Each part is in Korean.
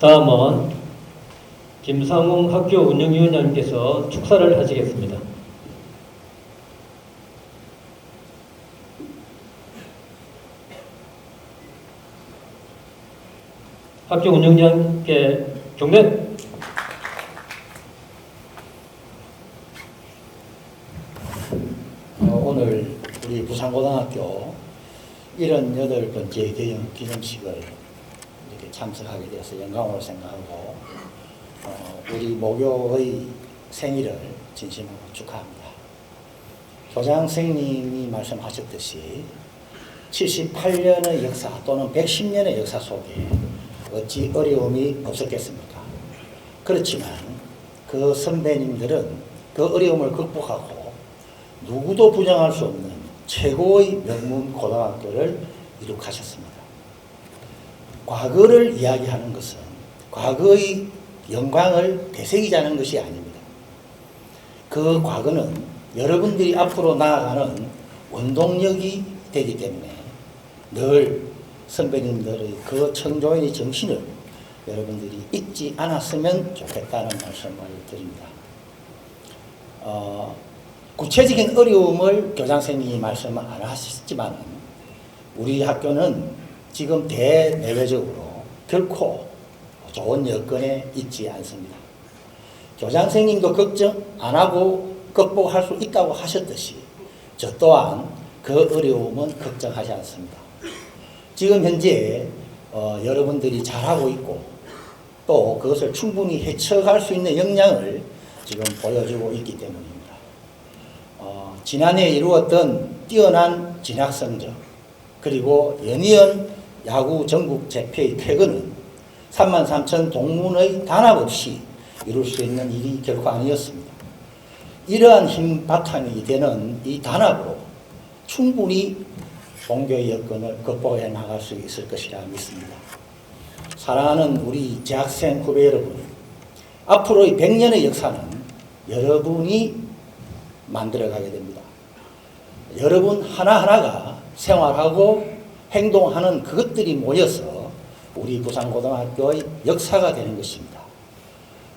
다음은 김상웅 학교 운영위원장님께서 축사를 하시겠습니다. 학교 운영위원장께 경례. 어, 오늘 우리 부산고등학교 78번째 개영 기념식을 이렇게 참석하게 되어서 영광으로 생각하고 어, 우리 모교의 생일을 진심으로 축하합니다. 교장 선생님이 말씀하셨듯이 78년의 역사 또는 110년의 역사 속에 어찌 어려움이 없었겠습니까? 그렇지만 그 선배님들은 그 어려움을 극복하고 누구도 부정할 수 없는 최고의 명문 고등학교를 이룩하셨습니다. 과거를 이야기하는 것은 과거의 영광을 되새기자는 것이 아닙니다. 그 과거는 여러분들이 앞으로 나아가는 원동력이 되기 때문에 늘 선배님들의 그 청조인의 정신을 여러분들이 잊지 않았으면 좋겠다는 말씀을 드립니다. 어, 구체적인 어려움을 교장 선생님이 말씀을 안 하셨지만 우리 학교는 지금 대내외적으로 결코 좋은 여건에 있지 않습니다. 교장 선생님도 걱정 안 하고 극복할 수 있다고 하셨듯이 저 또한 그 어려움은 걱정하지 않습니다. 지금 현재 어, 여러분들이 잘하고 있고 또 그것을 충분히 헤쳐갈 수 있는 역량을 지금 보여주고 있기 때문입니다. 어, 지난해 이루었던 뛰어난 진학 성적 그리고 연이은 야구 전국 재패의 쾌거는 3만 3천 동문의 단합 없이 이룰 수 있는 일이 결코 아니었습니다. 이러한 힘 바탕이 되는 이 단합으로 충분히 본교의 여건을 극복해 나갈 수 있을 것이라 믿습니다. 사랑하는 우리 재학생 후배 여러분, 앞으로의 100년의 역사는 여러분이 만들어가게 됩니다. 여러분 하나하나가 생활하고 행동하는 그것들이 모여서 우리 부산고등학교의 역사가 되는 것입니다.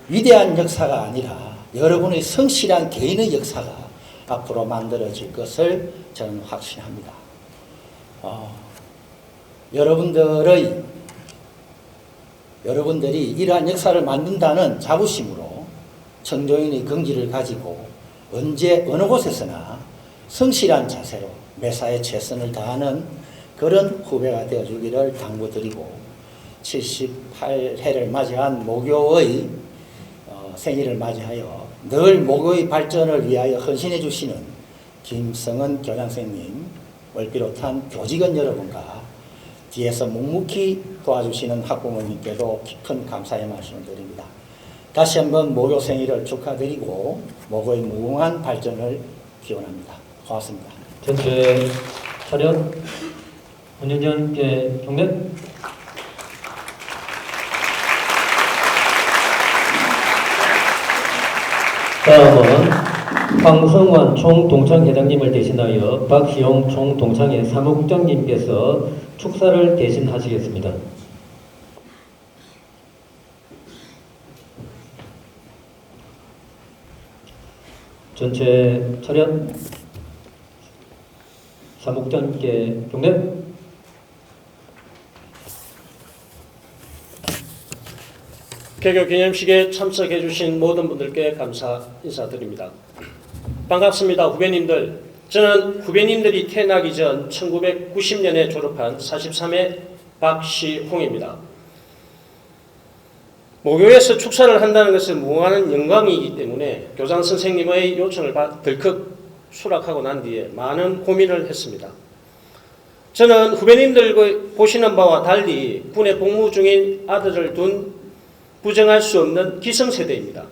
위대한 역사가 아니라 여러분의 성실한 개인의 역사가 앞으로 만들어질 것을 저는 확신합니다. 어, 여러분들의 여러분들이 이러한 역사를 만든다는 자부심으로 청조인의 긍지를 가지고 언제 어느 곳에서나 성실한 자세로 매사에 최선을 다하는 그런 후배가 되어 주기를 당부드리고 78회를 맞이한 모교의 어, 생일을 맞이하여 늘 모교의 발전을 위하여 헌신해 주시는 김성은 교장선생님을 비롯한 교직원 여러분과 뒤에서 묵묵히 도와주시는 학부모님께도 깊은 감사의 말씀을 드립니다. 다시 한번 모교 생일을 축하드리고 모교의 무궁한 발전을 기원합니다. 고맙습니다. 전체 차렷 운영위원께 경례. 다음은 황성환 총동창회장님을 대신하여 박희용 총동창회 사무국장님께서 축사를 대신하시겠습니다. 전체 차렷 사무국장님께 경례. 개교 기념식에 참석해 주신 모든 분들께 감사 인사드립니다. 반갑습니다. 후배님들. 저는 후배님들이 태어나기 전 1990년에 졸업한 43회 박시홍입니다. 모교에서 축사를 한다는 것은 무한한 영광이기 때문에 교장 선생님의 요청을 받, 덜컥 수락하고 난 뒤에 많은 고민을 했습니다. 저는 후배님들 보시는 바와 달리 군에 복무 중인 아들을 둔 부정할 수 없는 기성세대입니다.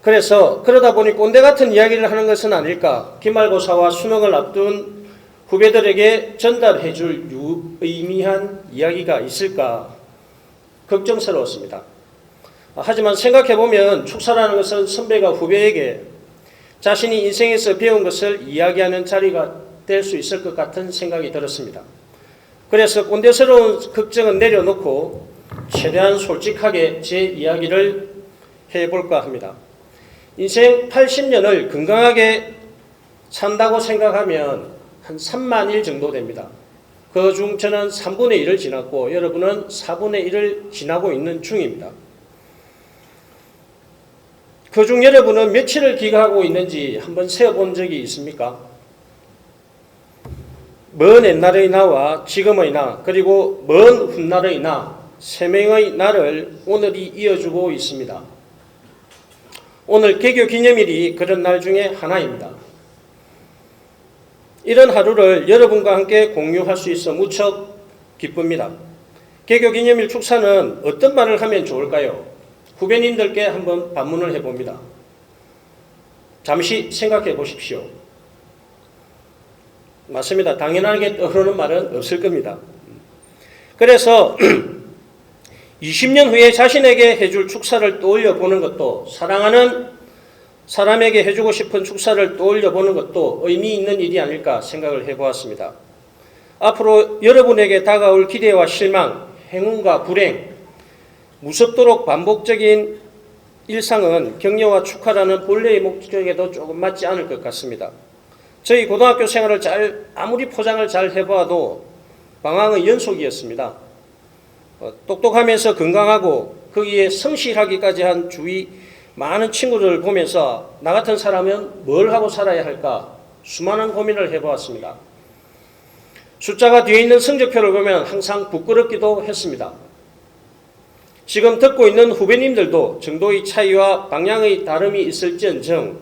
그래서 그러다 보니 꼰대 같은 이야기를 하는 것은 아닐까 기말고사와 수능을 앞둔 후배들에게 전달해 줄 유의미한 이야기가 있을까 걱정스러웠습니다. 하지만 생각해 보면 축사라는 것은 선배가 후배에게 자신이 인생에서 배운 것을 이야기하는 자리가 될 수 있을 것 같은 생각이 들었습니다. 그래서 꼰대스러운 걱정은 내려놓고 최대한 솔직하게 제 이야기를 해볼까 합니다. 인생 80년을 건강하게 산다고 생각하면 한 3만 일 정도 됩니다. 그 중 저는 3분의 1을 지났고 여러분은 4분의 1을 지나고 있는 중입니다. 그 중 여러분은 며칠을 기가하고 있는지 한번 세어본 적이 있습니까? 먼 옛날의 나와 지금의 나 그리고 먼 훗날의 나 세 명의 나를 오늘이 이어주고 있습니다. 오늘 개교 기념일이 그런 날 중에 하나입니다. 이런 하루를 여러분과 함께 공유할 수 있어 무척 기쁩니다. 개교 기념일 축사는 어떤 말을 하면 좋을까요? 후배님들께 한번 반문을 해봅니다. 잠시 생각해 보십시오. 맞습니다. 당연하게 떠오르는 말은 없을 겁니다. 그래서 20년 후에 자신에게 해줄 축사를 떠올려 보는 것도 사랑하는 사람에게 해주고 싶은 축사를 떠올려 보는 것도 의미 있는 일이 아닐까 생각을 해보았습니다. 앞으로 여러분에게 다가올 기대와 실망, 행운과 불행, 무섭도록 반복적인 일상은 격려와 축하라는 본래의 목적에도 조금 맞지 않을 것 같습니다. 저희 고등학교 생활을 잘 아무리 포장을 잘 해봐도 방황의 연속이었습니다. 어, 똑똑하면서 건강하고 거기에 성실하기까지 한 주위 많은 친구들을 보면서 나 같은 사람은 뭘 하고 살아야 할까 수많은 고민을 해보았습니다. 숫자가 뒤에 있는 성적표를 보면 항상 부끄럽기도 했습니다. 지금 듣고 있는 후배님들도 정도의 차이와 방향의 다름이 있을지언정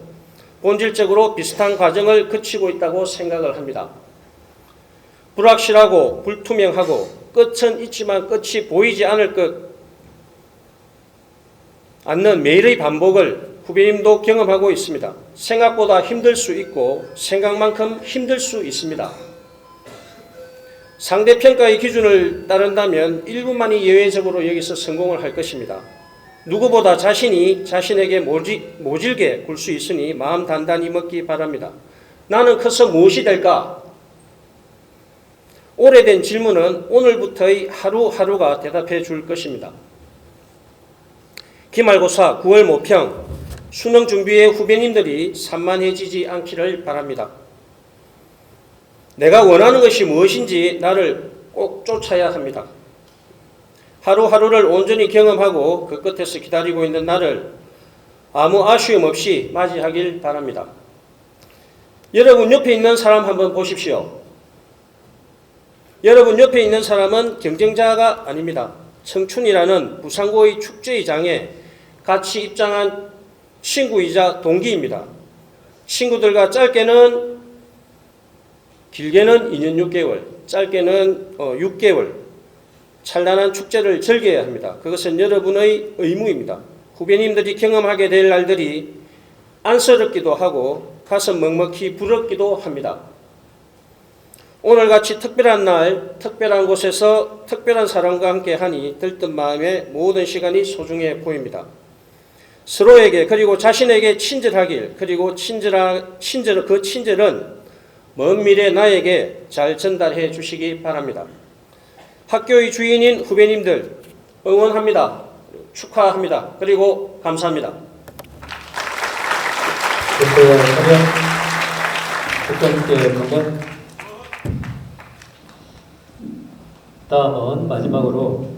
본질적으로 비슷한 과정을 거치고 있다고 생각을 합니다. 불확실하고 불투명하고 끝은 있지만 끝이 보이지 않을 것 않는 매일의 반복을 후배님도 경험하고 있습니다. 생각보다 힘들 수 있고 생각만큼 힘들 수 있습니다. 상대평가의 기준을 따른다면 일부만이 예외적으로 여기서 성공을 할 것입니다. 누구보다 자신이 자신에게 모지, 모질게 굴 수 있으니 마음 단단히 먹기 바랍니다. 나는 커서 무엇이 될까? 오래된 질문은 오늘부터의 하루하루가 대답해 줄 것입니다. 기말고사 9월 모평 수능 준비에 후배님들이 산만해지지 않기를 바랍니다. 내가 원하는 것이 무엇인지 나를 꼭 쫓아야 합니다. 하루하루를 온전히 경험하고 그 끝에서 기다리고 있는 나를 아무 아쉬움 없이 맞이하길 바랍니다. 여러분 옆에 있는 사람 한번 보십시오. 여러분 옆에 있는 사람은 경쟁자가 아닙니다. 청춘이라는 부산고의 축제의장에 같이 입장한 친구이자 동기입니다. 친구들과 짧게는 길게는 2년 6개월, 짧게는 어, 6개월 찬란한 축제를 즐겨야 합니다. 그것은 여러분의 의무입니다. 후배님들이 경험하게 될 날들이 안쓰럽기도 하고 가슴 먹먹히 부럽기도 합니다. 오늘 같이 특별한 날, 특별한 곳에서 특별한 사람과 함께 하니 들뜬 마음에 모든 시간이 소중해 보입니다. 서로에게 그리고 자신에게 친절하길 그리고 친절한 친절 그 친절은 먼 미래 나에게 잘 전달해 주시기 바랍니다. 학교의 주인인 후배님들 응원합니다. 축하합니다. 그리고 감사합니다. 대표의 서명, 국장님께 경례. 다 음은 마지막으로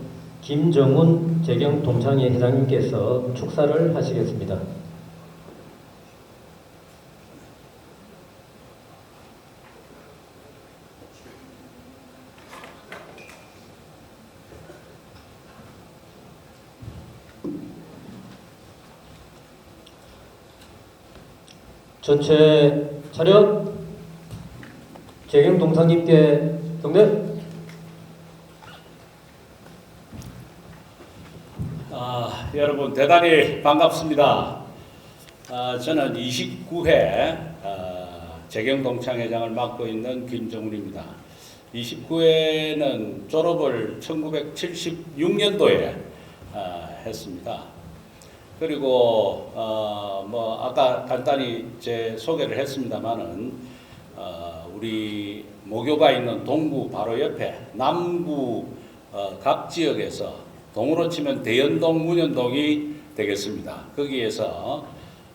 김정훈 재경 동창회 회장님께서 축사를 하시겠습니다. 전체 차렷 재경 동상님께 경례. 아, 여러분 대단히 반갑습니다. 아, 저는 29회 아, 재경동창회장을 맡고 있는 김정훈입니다. 29회는 졸업을 1976년도에 아, 했습니다. 그리고 어, 뭐 아까 간단히 제 소개를 했습니다만은 어, 우리 모교가 있는 동구 바로 옆에 남구 어, 각 지역에서 동으로 치면 대연동, 문현동이 되겠습니다. 거기에서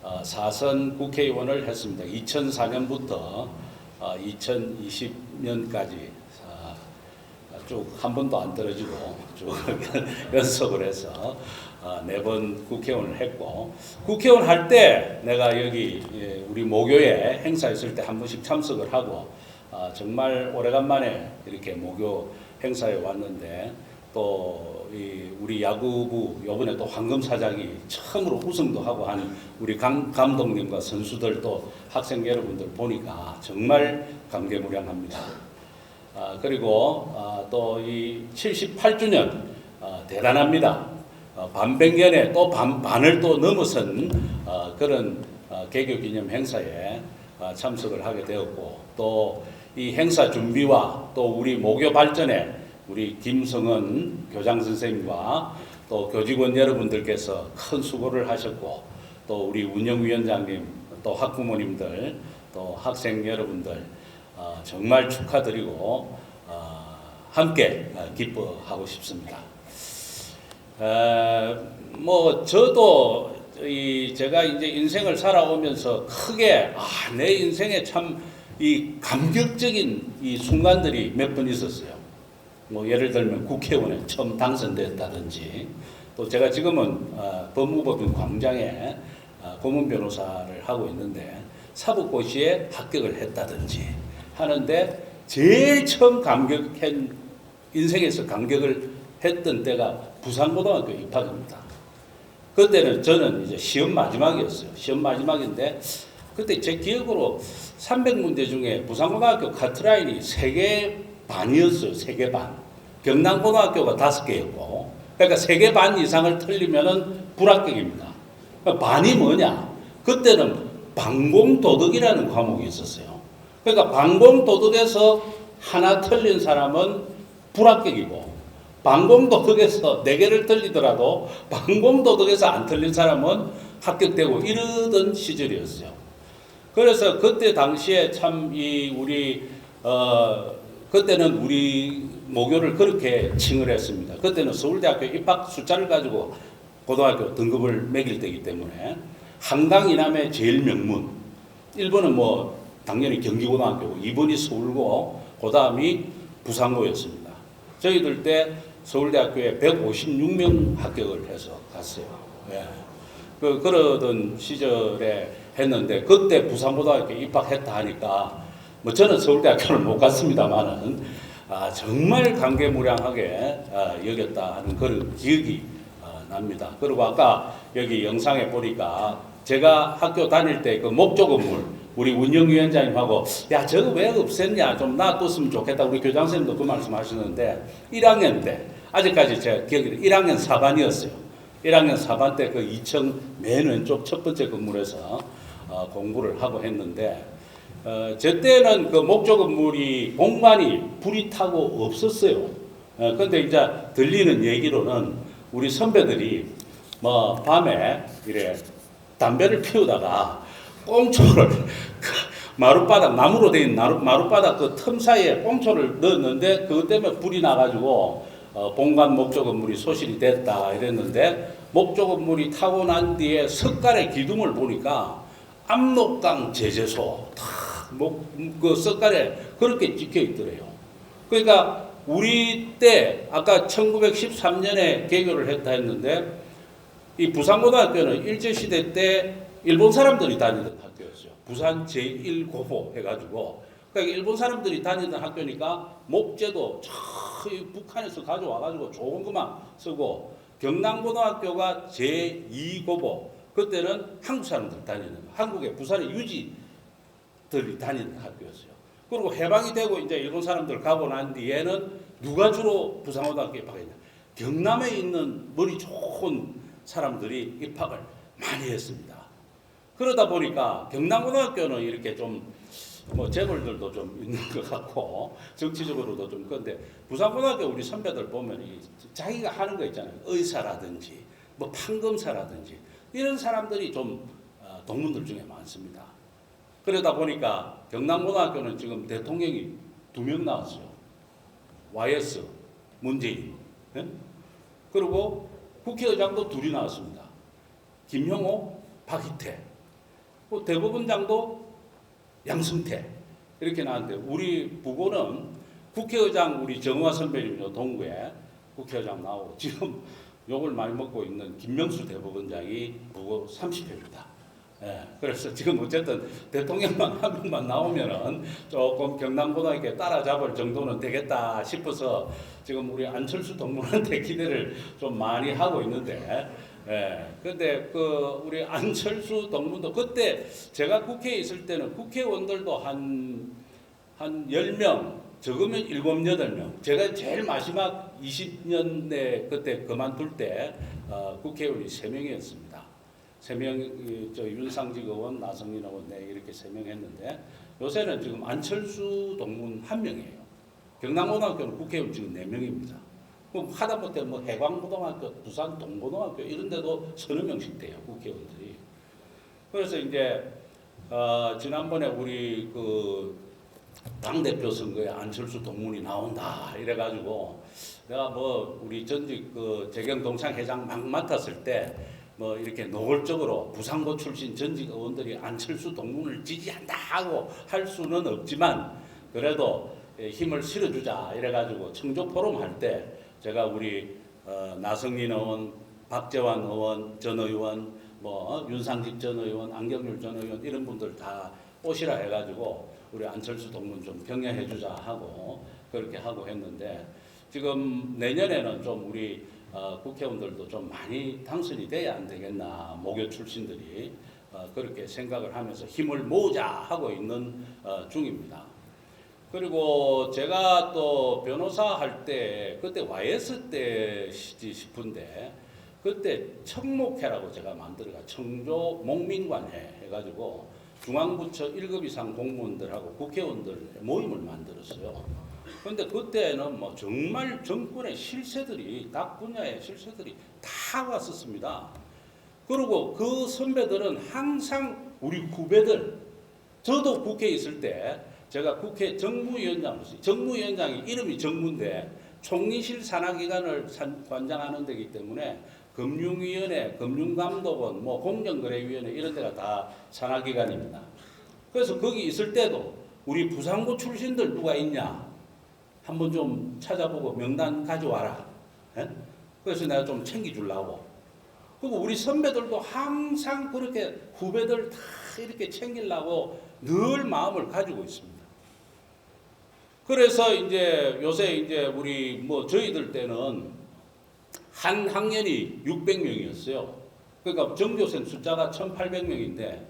어, 사선 국회의원을 했습니다. 2004년부터 어, 2020년까지 쭉 한 번도 안 떨어지고 쭉 연속을 해서 네 번 국회의원을 했고 국회의원 할 때 내가 여기 예, 우리 모교에 행사 있을 때 한 번씩 참석을 하고 아, 정말 오래간만에 이렇게 모교 행사에 왔는데 또이 우리 야구부 요번에 또 황금 사장이 처음으로 우승도 하고 한 우리 강 감독님과 선수들 또 학생 여러분들 보니까 정말 감개무량합니다. 아, 그리고 아, 또이 78주년 아, 대단합니다. 어, 반백년에 또 반, 반을 또 넘어선 어, 그런 어, 개교 기념 행사에 어, 참석을 하게 되었고 또 이 행사 준비와 또 우리 모교 발전에 우리 김성은 교장 선생님과 또 교직원 여러분들께서 큰 수고를 하셨고 또 우리 운영위원장님 또 학부모님들 또 학생 여러분들 어, 정말 축하드리고 어, 함께 어, 기뻐하고 싶습니다. 에, 뭐 저도 이 제가 이제 인생을 살아오면서 크게 아, 내 인생에 참 이 감격적인 이 순간들이 몇 번 있었어요. 뭐 예를 들면 국회의원에 처음 당선됐다든지 또 제가 지금은 어, 법무법인 광장에 어, 고문 변호사를 하고 있는데 사법고시에 합격을 했다든지 하는데 제일 처음 감격한 인생에서 감격을 했던 때가 부산고등학교 입학입니다. 그때는 저는 이제 시험 마지막이었어요. 시험 마지막인데 그때 제 기억으로 300문제 중에 부산고등학교 카트라인이 3개 반이었어요. 3개 반. 경남고등학교가 5개였고 그러니까 3개 반 이상을 틀리면은 불합격입니다. 반이 뭐냐? 그때는 방공도덕이라는 과목이 있었어요. 그러니까 방공도덕에서 하나 틀린 사람은 불합격이고 방공도덕에서 네 개를 틀리더라도 방공도덕에서 안 틀린 사람은 합격되고 이러던 시절이었어요. 그래서 그때 당시에 참 이 우리 어 그때는 우리 모교를 그렇게 칭을 했습니다. 그때는 서울대학교 입학 숫자를 가지고 고등학교 등급을 매길 때이기 때문에 한강 이남의 제일 명문 1번은 뭐 당연히 경기고등학교고 2번이 서울고 그 다음이 부산고였습니다. 저희들 때 서울대학교에 156명 합격을 해서 갔어요. 예. 그 그러던 시절에 했는데 그때 부산고등학교 입학했다 하니까 뭐 저는 서울대학교를 못 갔습니다만은 아, 정말 감개무량하게 아, 여겼다 하는 그런 기억이 아, 납니다. 그리고 아까 여기 영상에 보니까 제가 학교 다닐 때 그 목조 건물 우리 운영위원장님하고 야 저거 왜 없앴냐 좀 놔뒀으면 좋겠다 우리 교장 선생님도 그 말씀하시는데 1학년 때 아직까지 제가 기억이 1학년 4반이었어요. 1학년 4반 때 그 2층 맨 왼쪽 첫 번째 건물에서 어, 공부를 하고 했는데 어, 저 때는 그 목조 건물이 공간이 불이 타고 없었어요. 어, 근데 이제 들리는 얘기로는 우리 선배들이 뭐 밤에 이래 담배를 피우다가 꽁초를 그 마룻바닥 나무로 된 마룻바닥 그 틈 사이에 꽁초를 넣었는데 그것 때문에 불이 나가지고 어, 본관 목조 건물이 소실이 됐다 이랬는데 목조 건물이 타고 난 뒤에 석갈의 기둥을 보니까 압록강 제재소 탁 목 그 석갈에 그렇게 찍혀 있더래요. 그러니까 우리 때 아까 1913년에 개교를 했다 했는데 이 부산고등학교는 일제시대 때 일본 사람들이 다니던 학교였어요. 부산 제1고보 해가지고 그러니까 일본 사람들이 다니던 학교니까 목재도 북한에서 가져와가지고 좋은 것만 쓰고 경남고등학교가 제2고보 그때는 한국 사람들 다니는 한국의 부산의 유지 들이 다니는 학교였어요. 그리고 해방이 되고 이제 일본 사람들 가고 난 뒤에는 누가 주로 부산고등학교 입학했냐? 경남에 있는 머리 좋은 사람들이 입학을 많이 했습니다. 그러다 보니까 경남고등학교는 이렇게 좀 뭐 재벌들도 좀 있는 것 같고 정치적으로도 좀 그런데 부산고등학교 우리 선배들 보면 이 자기가 하는 거 있잖아요 의사라든지 뭐 판검사라든지 이런 사람들이 좀 어, 동문들 중에 많습니다. 그러다 보니까 경남고등학교는 지금 대통령이 두 명 나왔어요. YS 문재인. 예? 그리고 국회의장도 둘이 나왔습니다. 김형호, 박희태. 뭐 대법원장도 양승태. 이렇게 나왔는데 우리 부고는 국회의장 우리 정화 선배님요 동구에 국회의장 나오고 지금 욕을 많이 먹고 있는 김명수 대법원장이 부고 30회입니다. 예, 그래서 지금 어쨌든 대통령만 한 명만 나오면은 조금 경남고등학교에 따라잡을 정도는 되겠다 싶어서 지금 우리 안철수 동문한테 기대를 좀 많이 하고 있는데, 예, 근데 그 우리 안철수 동문도 그때 제가 국회에 있을 때는 국회의원들도 한, 한 10명, 적으면 7, 8명. 제가 제일 마지막 20년대 그때 그만둘 때 어, 국회의원이 3명이었습니다. 세 명, 저 윤상직 의원, 나성민 의원, 네, 이렇게 세 명 했는데 요새는 지금 안철수 동문 한 명이에요. 경남고등학교는 국회의원 지금 네 명입니다. 그럼 하다못해 뭐 해광고등학교, 부산 동고등학교 이런 데도 서너 명씩 돼요, 국회의원들이. 그래서 이제, 어, 지난번에 우리 그 당대표 선거에 안철수 동문이 나온다 이래가지고 내가 뭐 우리 전직 그 재경 동창 회장 막 맡았을 때 뭐 이렇게 노골적으로 부산고 출신 전직 의원들이 안철수 동문을 지지한다 하고 할 수는 없지만 그래도 예, 힘을 실어주자 이래가지고 청조 포럼 할 때 제가 우리 어, 나성민 의원, 박재환 의원, 전 의원, 뭐 어, 윤상직 전 의원, 안경률 전 의원 이런 분들 다 오시라 해가지고 우리 안철수 동문 좀 격려해주자 하고 그렇게 하고 했는데 지금 내년에는 좀 우리 어, 국회의원들도 좀 많이 당선이 돼야 안 되겠나 모교 출신들이 어, 그렇게 생각을 하면서 힘을 모으자 하고 있는 어, 중입니다. 그리고 제가 또 변호사 할 때 그때 YS 때시지 싶은데 그때 청목회라고 제가 만들어가 청조 목민관회 해가지고 중앙부처 1급 이상 공무원들하고 국회의원들 모임을 만들었어요. 그런데 그때는 뭐 정말 정권의 실세들이 각 분야의 실세들이 다 왔었습니다. 그리고 그 선배들은 항상 우리 후배들 저도 국회에 있을 때 제가 국회 정무위원장으로서 정무위원장이 이름이 정무인데 총리실 산하기관을 산- 관장하는 데기 때문에 금융위원회, 금융감독원, 뭐 공정거래위원회 이런 데가 다 산하기관입니다. 그래서 거기 있을 때도 우리 부산고 출신들 누가 있냐 한번 좀 찾아보고 명단 가져와라. 예? 그래서 내가 좀 챙겨주려고. 그리고 우리 선배들도 항상 그렇게 후배들 다 이렇게 챙기려고 늘 마음을 가지고 있습니다. 그래서 이제 요새 이제 우리 뭐 저희들 때는 한 학년이 600명이었어요. 그러니까 정교생 숫자가 1,800명인데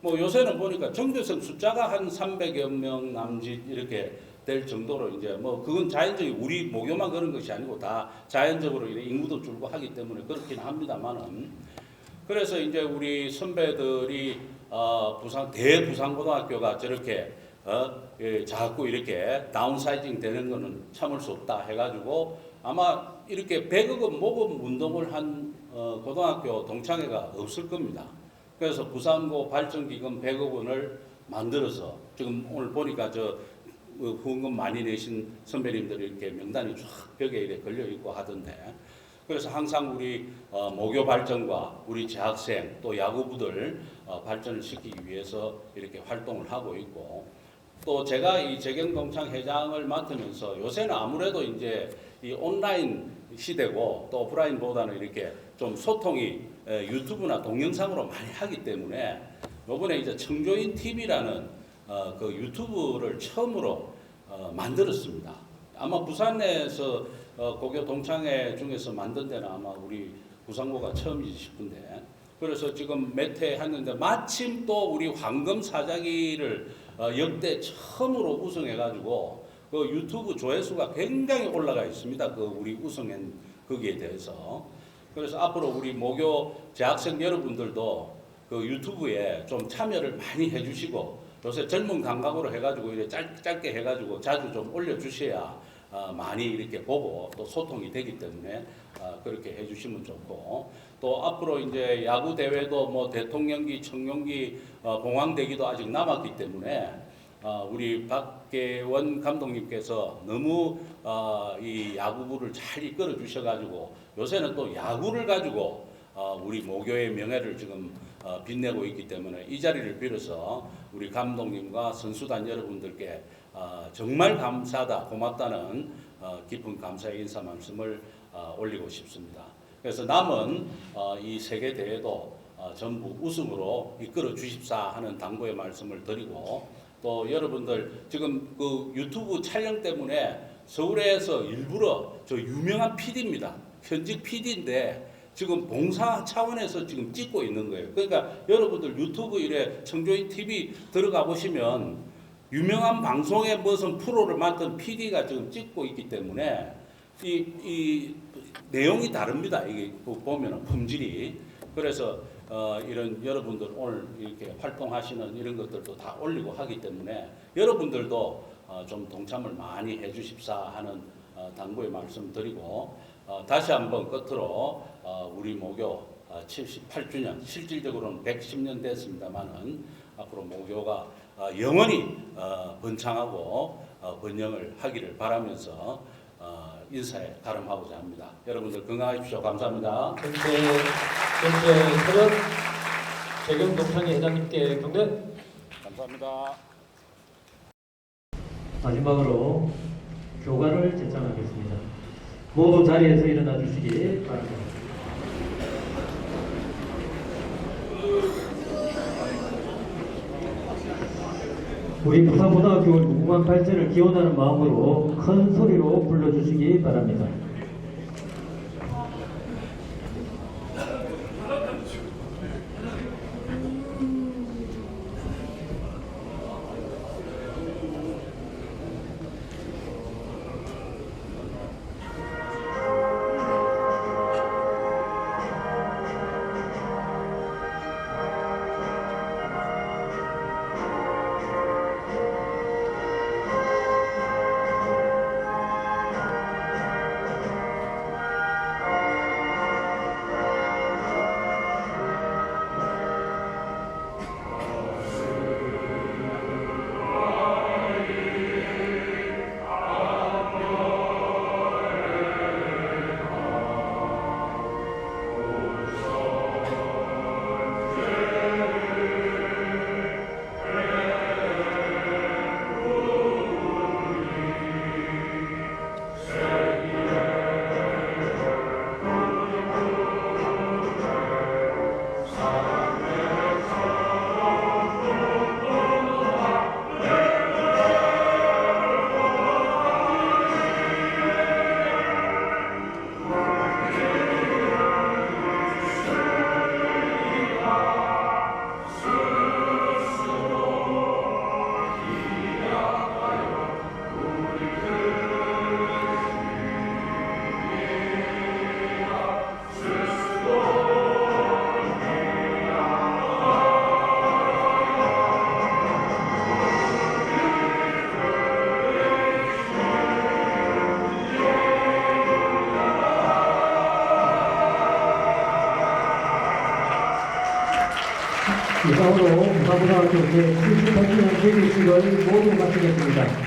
뭐 요새는 보니까 정교생 숫자가 한 300여 명 남짓 이렇게 될 정도로 이제 뭐 그건 자연적인 우리 모교만 그런 것이 아니고 다 자연적으로 인구도 줄고 하기 때문에 그렇긴 합니다만은 그래서 이제 우리 선배들이 어 부산 대부산고등학교가 저렇게 어 예, 자꾸 이렇게 다운사이징 되는 거는 참을 수 없다 해가지고 아마 이렇게 100억 원 모금 운동을 한 어, 고등학교 동창회가 없을 겁니다. 그래서 부산고 발전기금 100억 원을 만들어서 지금 오늘 보니까 저 어, 후원금 많이 내신 선배님들이 이렇게 명단이 쫙 벽에 이렇게 걸려 있고 하던데. 그래서 항상 우리 어, 모교 발전과 우리 재학생 또 야구부들 어, 발전을 시키기 위해서 이렇게 활동을 하고 있고. 또 제가 이 재경동창 회장을 맡으면서 요새는 아무래도 이제 이 온라인 시대고 또 오프라인보다는 이렇게 좀 소통이 에, 유튜브나 동영상으로 많이 하기 때문에 요번에 이제 청조인 TV라는 어, 그 유튜브를 처음으로 어, 만들었습니다. 아마 부산에서 어, 고교 동창회 중에서 만든 데는 아마 우리 부산고가 처음이지 싶은데 그래서 지금 몇회 했는데 마침 또 우리 황금 사자기를 어, 역대 처음으로 우승해가지고 그 유튜브 조회수가 굉장히 올라가 있습니다. 그 우리 우승한 거기에 대해서 그래서 앞으로 우리 모교 재학생 여러분들도 그 유튜브에 좀 참여를 많이 해주시고 요새 젊은 감각으로 해가지고 이렇게 짧, 짧게 해가지고 자주 좀 올려주셔야 어, 많이 이렇게 보고 또 소통이 되기 때문에 어, 그렇게 해주시면 좋고. 또 앞으로 이제 야구 대회도 뭐 대통령기, 청룡기, 어, 공황대기도 아직 남았기 때문에 어, 우리 박 박계원 감독님께서 너무 어, 이 야구부를 잘 이끌어 주셔가지고 요새는 또 야구를 가지고 어, 우리 모교의 명예를 지금 어, 빛내고 있기 때문에 이 자리를 빌어서 우리 감독님과 선수단 여러분들께 어, 정말 감사하다 고맙다는 어, 깊은 감사의 인사 말씀을 어, 올리고 싶습니다. 그래서 남은 어, 이 세계 대회도 어, 전부 우승으로 이끌어 주십사 하는 당부의 말씀을 드리고 또 여러분들 지금 그 유튜브 촬영 때문에 서울에서 일부러 저 유명한 PD입니다. 현직 PD인데 지금 봉사 차원에서 지금 찍고 있는 거예요. 그러니까 여러분들 유튜브 이래 청조인 TV 들어가 보시면 유명한 방송의 무슨 프로를 맡은 PD가 지금 찍고 있기 때문에 이, 이 내용이 다릅니다. 이게 보면 품질이. 그래서 어, 이런 여러분들 오늘 이렇게 활동하시는 이런 것들도 다 올리고 하기 때문에 여러분들도 어, 좀 동참을 많이 해주십사 하는 어, 당부의 말씀 드리고 어, 다시 한번 끝으로 어, 우리 모교 어, 78주년 실질적으로는 110년 됐습니다만은 앞으로 모교가 어, 영원히 어, 번창하고 어, 번영을 하기를 바라면서 어, 인사에 가름하고자 합니다. 여러분들 건강하십시오. 감사합니다. 현재 현재 차렷 재경 동창회 회장님께 경례. 감사합니다. 마지막으로 교관을 제창하겠습니다. 모두 자리에서 일어나 주시기 바랍니다. 우리 부산고등학교 무궁한 발전을 기원하는 마음으로 큰 소리로 불러주시기 바랍니다. 이상으로 부산고등학교 제78주년 개교식을 모두 마치겠습니다.